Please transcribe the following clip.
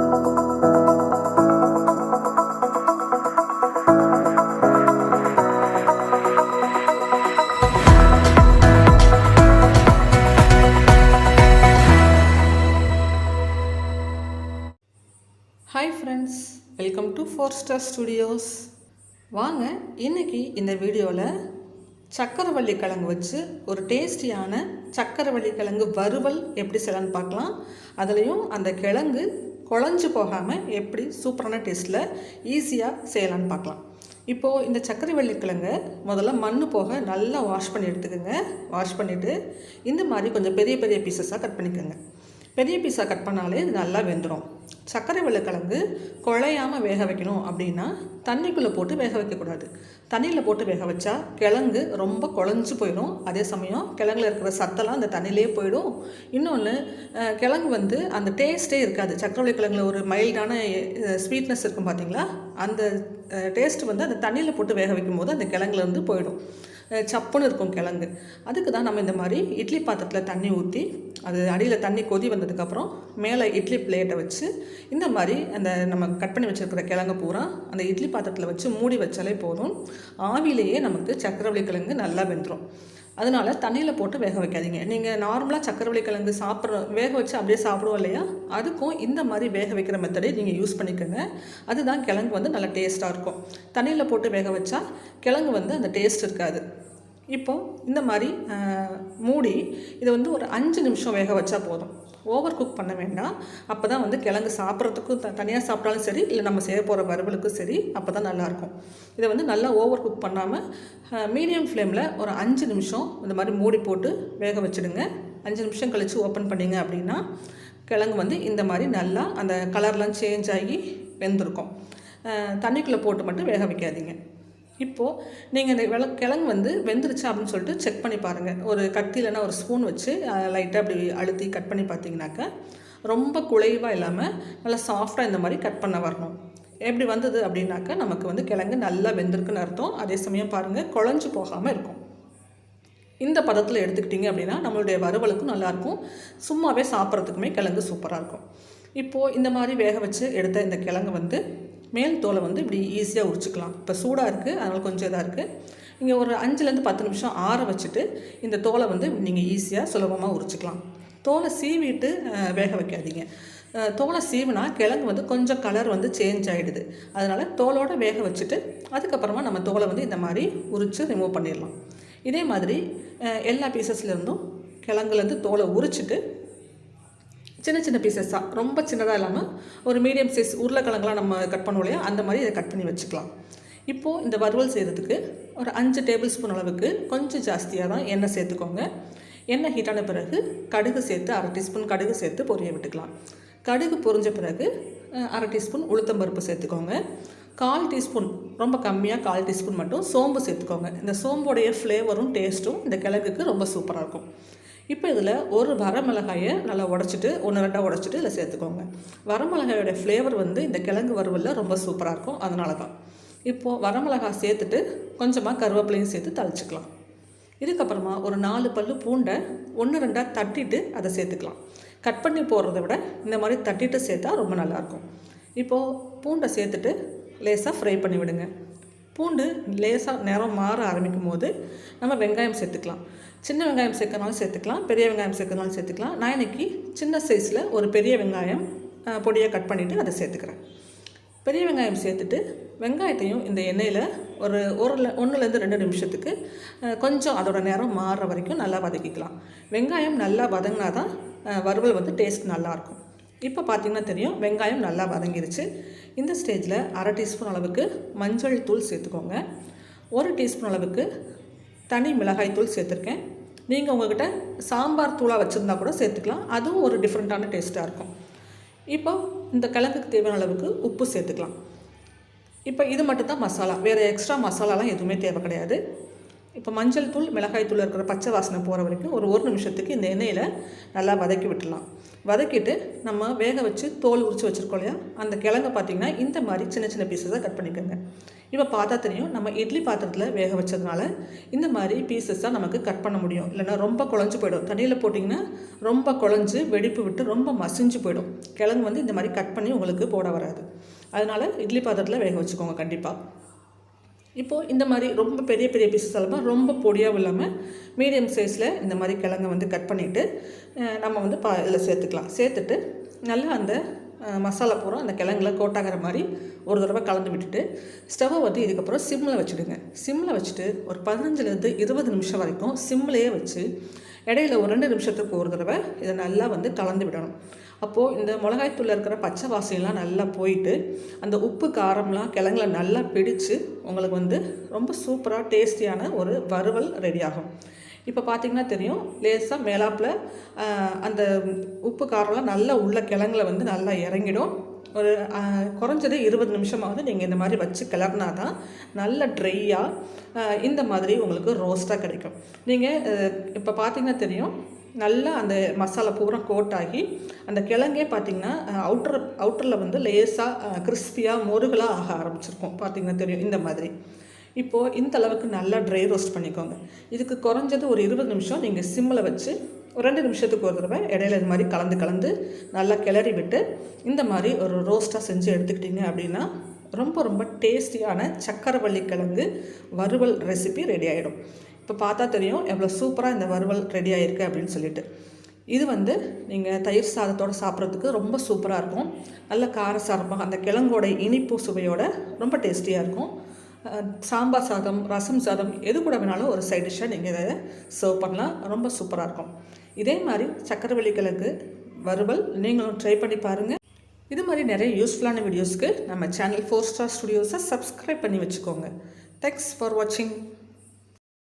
Hi friends welcome to four star studios வாங்க இன்னைக்கு இந்த வீடியோவில் சக்கரவள்ளி கிழங்கு வச்சு ஒரு டேஸ்டியான சக்கரவள்ளி கிழங்கு வறுவல் எப்படி செய்யலான்னு பார்க்கலாம். அதுலேயும் அந்த கிழங்கு குழஞ்சு போகாமல் எப்படி சூப்பரான டேஸ்ட்டில் ஈஸியாக செய்யலான்னு பார்க்கலாம். இப்போது இந்த சர்க்கரை கிழங்கை முதல்ல மண் போக நல்லா வாஷ் பண்ணி எடுத்துக்கோங்க. வாஷ் பண்ணிவிட்டு இந்த மாதிரி கொஞ்சம் பெரிய பெரிய பீசஸாக கட் பண்ணிக்கோங்க. பெரிய பீஸாக கட் பண்ணாலே இது நல்லா வெந்துடும் சர்க்கரை வெள்ளிக்கிழங்கு குழையாமல் வேக வைக்கணும் அப்படின்னா தண்ணிக்குள்ளே போட்டு வேக வைக்கக்கூடாது தண்ணியில் போட்டு வேக வச்சா கிழங்கு ரொம்ப குழஞ்சு போயிடும். அதே சமயம் கிழங்குல இருக்கிற சத்தெல்லாம் அந்த தண்ணியிலே போயிடும். இன்னொன்று கிழங்கு வந்து அந்த டேஸ்ட்டே இருக்காது. சக்கரவள்ளி கிழங்குல ஒரு மைல்டான ஸ்வீட்னஸ் இருக்கும் பார்த்தீங்களா அந்த டேஸ்ட் வந்து அந்த தண்ணியில் போட்டு வேக வைக்கும் போது அந்த கிழங்குலேருந்து போயிடும். சப்புன்னு இருக்கும் கிழங்கு. அதுக்கு தான் நம்ம இந்த மாதிரி இட்லி பாத்திரத்தில் தண்ணி ஊற்றி அது அடியில் தண்ணி கொதி வந்ததுக்கப்புறம் மேலே இட்லி பிளேட்டை வச்சு இந்த மாதிரி அந்த நம்ம கட் பண்ணி வச்சுருக்கிற கிழங்கு பூரா அந்த இட்லி பாத்திரம் பாத்திரத்தில் வச்சு மூடி வச்சாலே போதும். ஆவிலேயே நமக்கு சக்கரவள்ளி கிழங்கு நல்லா வெந்துடும் அதனால தண்ணியில் போட்டு வேக வைக்காதீங்க. நீங்கள் நார்மலாக சக்கரவள்ளி கிழங்கு சாப்பிட்ற வேக வச்சு அப்படியே சாப்பிடுவோம் இல்லையா? அதுக்கும் இந்த மாதிரி வேக வைக்கிற மெத்தடை நீங்கள் யூஸ் பண்ணிக்கோங்க. அதுதான் கிழங்கு வந்து நல்லா டேஸ்ட்டாக இருக்கும். தண்ணியில் போட்டு வேக வச்சா கிழங்கு வந்து அந்த டேஸ்ட் இருக்காது. இப்போது இந்த மாதிரி மூடி இதை வந்து ஒரு அஞ்சு நிமிஷம் வேக வச்சா போதும். ஓவர் குக் பண்ண வேண்டாம். அப்போ தான் வந்து கிழங்கு சாப்பிட்றதுக்கும் த தனியாக சாப்பிட்டாலும் சரி இல்லை நம்ம செய்ய போகிற வறுவலுக்கும் சரி அப்போ தான் நல்லாயிருக்கும் இதை வந்து நல்லா ஓவர் குக் பண்ணாமல் மீடியம் ஃப்ளேமில் ஒரு அஞ்சு நிமிஷம் இந்த மாதிரி மூடி போட்டு வேக வச்சுடுங்க. அஞ்சு நிமிஷம் கழித்து ஓப்பன் பண்ணிங்க அப்படின்னா கிழங்கு வந்து இந்த மாதிரி நல்லா அந்த கலர்லாம் சேஞ்ச் ஆகி வெந்திருக்கும். தண்ணிக்குள்ளே போட்டு மட்டும் வேக வைக்காதீங்க. இப்போது நீங்கள் இந்த விள கிழங்கு வந்து வெந்துருச்சா அப்படின்னு சொல்லிட்டு செக் பண்ணி பாருங்கள் ஒரு கத்தி இல்லைன்னா ஒரு ஸ்பூன் வச்சு லைட்டாக அப்படி அழுத்தி கட் பண்ணி பார்த்தீங்கன்னாக்கா ரொம்ப குழைவாக இல்லாமல் நல்லா சாஃப்டாக இந்த மாதிரி கட் பண்ண வரணும். எப்படி வந்தது அப்படின்னாக்கா நமக்கு வந்து கிழங்கு நல்லா வெந்திருக்குன்னு அர்த்தம். அதே சமயம் பாருங்கள் குழஞ்சு போகாமல் இருக்கும். இந்த பதத்தில் எடுத்துக்கிட்டிங்க அப்படின்னா நம்மளுடைய வறுவலுக்கும் நல்லாயிருக்கும் சும்மாவே சாப்பிட்றதுக்குமே கிழங்கு சூப்பராக இருக்கும். இப்போது இந்த மாதிரி வேக வச்சு எடுத்த இந்த கிழங்கு வந்து மேல் தோலை வந்து இப்படி ஈஸியாக உரிச்சுக்கலாம். இப்போ சூடாக இருக்குது அதனால் கொஞ்சம் இதாக இருக்குது நீங்கள் ஒரு அஞ்சுலேருந்து பத்து நிமிஷம் ஆற வச்சுட்டு இந்த தோலை வந்து நீங்கள் ஈஸியாக சுலபமாக உரிச்சுக்கலாம். தோலை சீவிட்டு வேக வைக்காதீங்க. தோலை சீவினா கிழங்கு வந்து கொஞ்சம் கலர் வந்து சேஞ்ச் ஆகிடுது அதனால் தோலோட வேக வச்சுட்டு அதுக்கப்புறமா நம்ம தோலை வந்து இந்த மாதிரி உரித்து ரிமூவ் பண்ணிடலாம். இதே மாதிரி எல்லா பீசஸ்லேருந்தும் கிழங்குலேருந்து தோலை உரிச்சிட்டு சின்ன சின்ன பீசஸாக ரொம்ப சின்னதாக இல்லாமல் ஒரு மீடியம் சைஸ் உருளைக்கிழங்குலாம் நம்ம கட் பண்ணுவோம் இல்லையா? அந்த மாதிரி இதை கட் பண்ணி வச்சுக்கலாம். இப்போது இந்த வறுவல் செய்கிறதுக்கு ஒரு அஞ்சு டேபிள் ஸ்பூன் அளவுக்கு கொஞ்சம் ஜாஸ்தியாக தான் எண்ணெய் சேர்த்துக்கோங்க. எண்ணெய் ஹீட்டான பிறகு கடுகு சேர்த்து அரை டீஸ்பூன் கடுகு சேர்த்து பொரிய விட்டுக்கலாம். கடுகு பொரிஞ்ச பிறகு அரை டீஸ்பூன் உளுத்தம்பருப்பு சேர்த்துக்கோங்க. கால் டீஸ்பூன் ரொம்ப கம்மியாக கால் டீஸ்பூன் மட்டும் சோம்பு சேர்த்துக்கோங்க. இந்த சோம்போடைய ஃப்ளேவரும் டேஸ்ட்டும் இந்த கிழங்குக்கு ரொம்ப சூப்பராக இருக்கும். இப்போ இதில் ஒரு வரமிளகாயை நல்லா உடச்சிட்டு ஒன்று ரெண்டாக உடச்சிட்டு இதில் சேர்த்துக்கோங்க. வரமிளகாயோட ஃப்ளேவர் வந்து இந்த கிழங்கு வறுவலில் ரொம்ப சூப்பராக இருக்கும். அதனால தான் இப்போது வரமிளகாய் சேர்த்துட்டு கொஞ்சமாக கருவேப்பிலையும் சேர்த்து தழிச்சிக்கலாம் இதுக்கப்புறமா ஒரு நாலு பல்லு பூண்டை ஒன்று ரெண்டாக தட்டிட்டு அதை சேர்த்துக்கலாம். கட் பண்ணி போடுறத விட இந்த மாதிரி தட்டிட்டு சேர்த்தா ரொம்ப நல்லாயிருக்கும் இப்போது பூண்டை சேர்த்துட்டு லேசாக ஃப்ரை பண்ணி விடுங்க. பூண்டு லேசாக நிறம் மாற ஆரம்பிக்கும் போது நம்ம வெங்காயம் சேர்த்துக்கலாம். சின்ன வெங்காயம் சேர்க்கறனாலும் சேர்த்துக்கலாம் பெரிய வெங்காயம் சேர்க்கறனாலும் சேர்த்துக்கலாம். நான் இன்னைக்கு சின்ன சைஸில் ஒரு பெரிய வெங்காயம் பொடியாக கட் பண்ணிவிட்டு அதை சேர்த்துக்கிறேன். பெரிய வெங்காயம் சேர்த்துட்டு வெங்காயத்தையும் இந்த எண்ணெயில் ஒரு ஒரு ஒன்றுலேருந்து ரெண்டு நிமிஷத்துக்கு கொஞ்சம் அதோட நேரம் மாறுற வரைக்கும் நல்லா வதக்கிக்கலாம். வெங்காயம் நல்லா வதங்கினா தான் வறுவல் வந்து டேஸ்ட் நல்லாயிருக்கும் இப்போ பார்த்தீங்கன்னா தெரியும் வெங்காயம் நல்லா வதங்கிருச்சு. இந்த ஸ்டேஜில் அரை டீஸ்பூன் அளவுக்கு மஞ்சள் தூள் சேர்த்துக்கோங்க. ஒரு டீஸ்பூன் அளவுக்கு தனி மிளகாய் தூள் சேர்த்துருக்கேன். நீங்கள் உங்கள்கிட்ட சாம்பார் தூளாக வச்சுருந்தா கூட சேர்த்துக்கலாம். அதுவும் ஒரு டிஃப்ரெண்ட்டான டேஸ்ட்டாக இருக்கும். இப்போ இந்த கிழங்குக்கு தேவையான அளவுக்கு உப்பு சேர்த்துக்கலாம். இப்போ இது மட்டும் தான் மசாலா. வேறு எக்ஸ்ட்ரா மசாலாலாம் எதுவுமே தேவை கிடையாது. இப்போ மஞ்சள் தூள் மிளகாய் தூள் இருக்கிற பச்சை வாசனை போகிற வரைக்கும் ஒரு ஒரு நிமிஷத்துக்கு இந்த எண்ணெயில் நல்லா வதக்கி விட்டுடலாம். வதக்கிட்டு நம்ம வேக வச்சு தோல் உரித்து வச்சுருக்கோம் இல்லையா? அந்த கிழங்க பார்த்திங்கன்னா இந்த மாதிரி சின்ன சின்ன பீசஸாக கட் பண்ணிக்கோங்க. இப்போ பார்த்தா தெரியும் நம்ம இட்லி பாத்திரத்தில் வேக வச்சதுனால இந்த மாதிரி பீசஸ் தான் நமக்கு கட் பண்ண முடியும். இல்லைன்னா ரொம்ப குழஞ்சு போயிடும். தண்ணியில் போட்டிங்கன்னா ரொம்ப குழஞ்சு வெடிப்பு விட்டு ரொம்ப மசிஞ்சு போயிடும். கிழங்கு வந்து இந்த மாதிரி கட் பண்ணி உங்களுக்கு போட வராது. அதனால் இட்லி பாத்திரத்தில் வேக வச்சுக்கோங்க கண்டிப்பாக இப்போது இந்த மாதிரி ரொம்ப பெரிய பெரிய பீசஸ் இல்லாமல் ரொம்ப பொடியாகவும் இல்லாமல் மீடியம் சைஸில் இந்த மாதிரி கிழங்க வந்து கட் பண்ணிவிட்டு நம்ம வந்து பா இதில் சேர்த்துக்கலாம். சேர்த்துட்டு நல்லா அந்த மசாலா பூரா அந்த கிழங்குல கோட்டாகிற மாதிரி ஒரு தடவை கலந்து விட்டுட்டு ஸ்டவ்வை வந்து இதுக்கப்புறம் சிம்மில் வச்சுடுங்க. சிம்மில் வச்சுட்டு ஒரு பதினஞ்சுலேருந்து இருபது நிமிஷம் வரைக்கும் சிம்லேயே வச்சு இடையில ஒரு ரெண்டு நிமிஷத்துக்கு ஒரு தடவை இதை நல்லா வந்து கலந்து விடணும். அப்போது இந்த மிளகாய்த்தூளில் இருக்கிற பச்சை வாசனைலாம் நல்லா போயிட்டு அந்த உப்பு காரம்லாம் கிழங்குல நல்லா பிடிச்சு உங்களுக்கு வந்து ரொம்ப சூப்பராக டேஸ்டியான ஒரு வறுவல் ரெடி ஆகும். இப்போ பார்த்தீங்கன்னா தெரியும் லேசாக மேலாப்பில் அந்த உப்பு காரம்லாம் நல்லா உள்ள கிழங்குல வந்து நல்லா இறங்கிடும். ஒரு குறைஞ்சது இருபது நிமிஷமாவது நீங்கள் இந்த மாதிரி வச்சு கிளறினா தான் நல்ல ட்ரையாக இந்த மாதிரி உங்களுக்கு ரோஸ்ட்டாக கிடைக்கும். நீங்கள் இப்போ பார்த்தீங்கன்னா தெரியும் நல்லா அந்த மசாலா பூரா கோட் ஆகி அந்த கிழங்கே பார்த்தீங்கன்னா அவுட்டர் அவுட்டரில் வந்து லேசாக கிறிஸ்பியாக முருகலாக ஆக ஆரம்பிச்சிருக்கும். பார்த்தீங்கன்னா தெரியும் இந்த மாதிரி. இப்போது இந்த அளவுக்கு நல்லா ட்ரை ரோஸ்ட் பண்ணிக்கோங்க. இதுக்கு குறைஞ்சது ஒரு இருபது நிமிஷம் நீங்கள் சிம்மில் வச்சு ஒரு ரெண்டு நிமிஷத்துக்கு ஒரு தடவை இடையில இது மாதிரி கலந்து கலந்து நல்லா கிளறி விட்டு இந்த மாதிரி ஒரு ரோஸ்ட்டாக செஞ்சு எடுத்துக்கிட்டீங்க அப்படின்னா ரொம்ப ரொம்ப டேஸ்டியான சக்கரவள்ளி கிழங்கு வறுவல் ரெசிபி ரெடி ஆகிடும் இப்போ பார்த்தா தெரியும் எவ்வளோ சூப்பராக இந்த வறுவல் ரெடி ஆகிருக்கு அப்படின்னு சொல்லிட்டு. இது வந்து நீங்கள் தயிர் சாதத்தோடு சாப்பிட்றதுக்கு ரொம்ப சூப்பராக இருக்கும். நல்ல காரசாரமாக அந்த கிழங்கோட இனிப்பு சுவையோட ரொம்ப டேஸ்டியாக இருக்கும். சாம்பார் சாதம் ரசம் சாதம் எது கூட வேணாலும் ஒரு சைட் டிஷ்ஷாக நீங்கள் இதை சர்வ் பண்ணலாம். ரொம்ப சூப்பராக இருக்கும். இதே மாதிரி சக்கரவள்ளி கிழங்கு வறுவல் நீங்களும் ட்ரை பண்ணி பாருங்கள் இது மாதிரி நிறைய யூஸ்ஃபுல்லான வீடியோஸ்க்கு நம்ம சேனல் ஃபோர் ஸ்டார் ஸ்டுடியோஸை சப்ஸ்கிரைப் பண்ணி வச்சுக்கோங்க. தேங்க்ஸ் ஃபார் வாட்சிங்